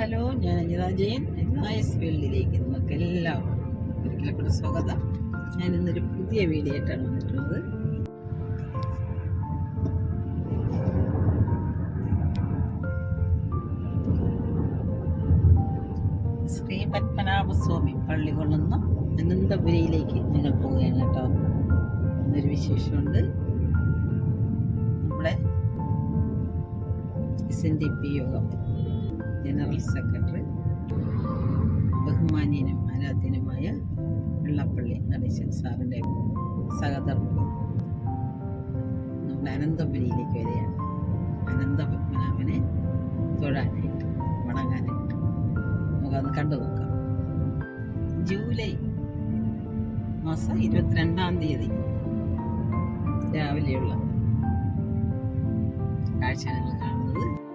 Hello ഞാൻ Anitha Jayan. Nice ഫീൽഡിലേക്ക് നിങ്ങൾക്ക് എല്ലാവർക്കും ഒരിക്കലും കൂടെ സ്വാഗതം. ഞാൻ ഇന്നൊരു പുതിയ വീഡിയോ ആയിട്ടാണ് വന്നിട്ടുള്ളത്. ശ്രീ പത്മനാഭസ്വാമി പള്ളി കൊള്ളുന്ന അനന്തപുരിയിലേക്ക് ഞങ്ങൾ പോവുകയാണ് കേട്ടോ. എന്നൊരു വിശേഷമുണ്ട്. നമ്മുടെ എസ് എൻ ഡി പി യോഗം. ജനറൽ സെക്രട്ടറി ബഹുമാന്യനും ആരാധ്യനുമായ വെള്ളപ്പള്ളി നടേശൻ സാറിന്റെ സഹധർമ്മം നമ്മുടെ അനന്തപുരിയിലേക്ക് വരികയാണ്. അനന്തപത്മനാഭനെ തൊഴാനായിട്ട് വണങ്ങാനായിട്ട്. നമുക്കത് കണ്ടു നോക്കാം. ജൂലൈ മാസം ഇരുപത്തിരണ്ടാം തീയതി രാവിലെയുള്ള കാഴ്ച ഞങ്ങൾ കാണുന്നത്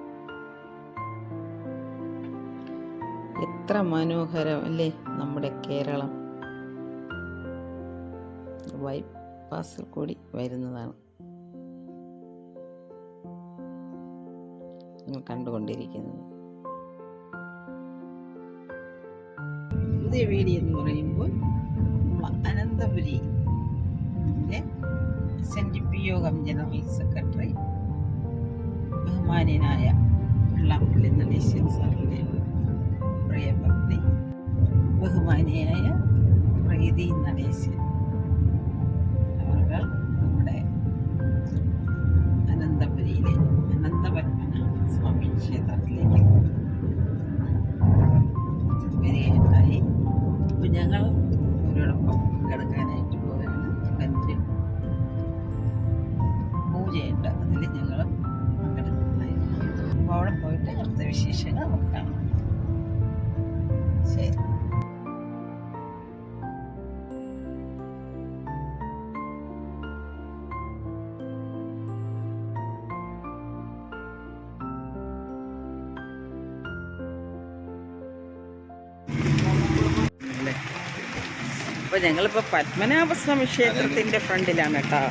എത്ര മനോഹരം അല്ലേ നമ്മുടെ കേരളം. ബൈപ്പാസിൽ കൂടി വരുന്നതാണ്. നിങ്ങൾ കണ്ടുകൊണ്ടിരിക്കുന്നത്. പുതിയ വീഡിയോ എന്ന് പറയുമ്പോൾ അനന്തപുരി എസ് എൻ പി യോഗം ജനറൽ സെക്രട്ടറി ബഹുമാന്യനായ വെള്ളാപ്പള്ളി നടേശൻ സാറിന്റെ പ്രിയപത്നി ബഹുമാനിയായ പ്രീതി നടേശൻ അവർ നമ്മുടെ അനന്തപുരിയിലെ അനന്തപത്മന സ്വാമി ക്ഷേത്രത്തിലേക്ക് വരികയുണ്ടായി. അപ്പം ഞങ്ങൾ അവരോടൊപ്പം കിടക്കാനായിട്ട് പോവുകയാണ്. കന്നിന് പൂജയുണ്ട്. അതിൽ ഞങ്ങൾ പങ്കെടുക്കുന്നതായിരുന്നു അപ്പോൾ അവിടെ പോയിട്ട് അടുത്ത വിശേഷങ്ങൾ നമുക്ക് ശരി. അപ്പൊ ഞങ്ങളിപ്പോ പത്മനാഭസ്വാമി ക്ഷേത്രത്തിന്റെ ഫ്രണ്ടിലാണ് കേട്ടോ.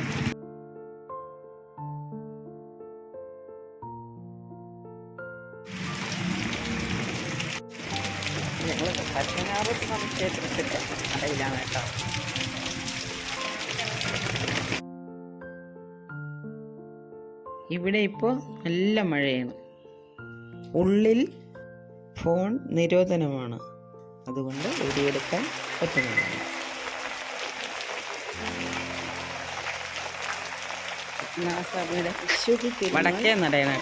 ഞങ്ങളിപ്പോ പത്മനാഭസ്വാമി ക്ഷേത്രത്തിന്റെ കടയിലാണ് കേട്ടോ. ഇവിടെ ഇപ്പോൾ നല്ല മഴയാണ്. ഉള്ളിൽ ഫോൺ നിരോധനമാണ്. അതുകൊണ്ട് വീഡിയോ എടുക്കാൻ പറ്റുന്നില്ല. വടക്കേ നടയാണ്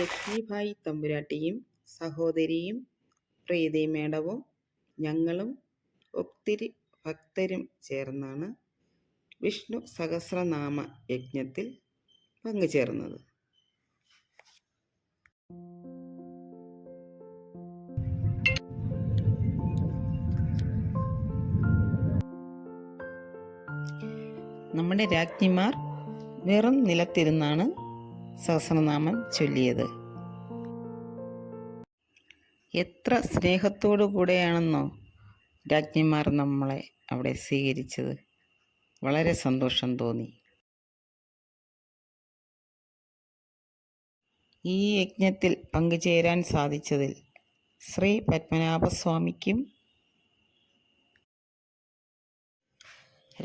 ലക്ഷ്മിഭായി തമ്പുരാട്ടിയും സഹോദരിയും പ്രീതി മേഡവും ഞങ്ങളും ഒത്തിരി ഭക്തരും ചേർന്നാണ് വിഷ്ണു സഹസ്രനാമ യജ്ഞത്തിൽ പങ്കുചേർന്നത്. നമ്മുടെ രാജ്ഞിമാർ വെറും നിലത്തിരുന്നാണ് സഹസ്രനാമം ചൊല്ലിയത്. എത്ര സ്നേഹത്തോടു കൂടെയാണെന്നോ രാജ്ഞിമാർ നമ്മളെ അവിടെ സ്വീകരിച്ചത്. വളരെ സന്തോഷം തോന്നി. ഈ യജ്ഞത്തിൽ പങ്കുചേരാൻ സാധിച്ചതിൽ ശ്രീ പത്മനാഭസ്വാമിക്കും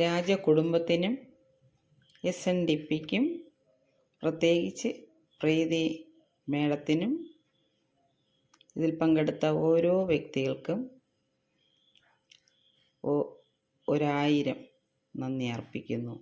രാജകുടുംബത്തിനും എസ് എൻ ഡി പിക്കും പ്രത്യേകിച്ച് പ്രീതി മേഡത്തിനും ഇതിൽ പങ്കെടുത്ത ഓരോ വ്യക്തികൾക്കും ഒരായിരം നന്ദി അർപ്പിക്കുന്നു.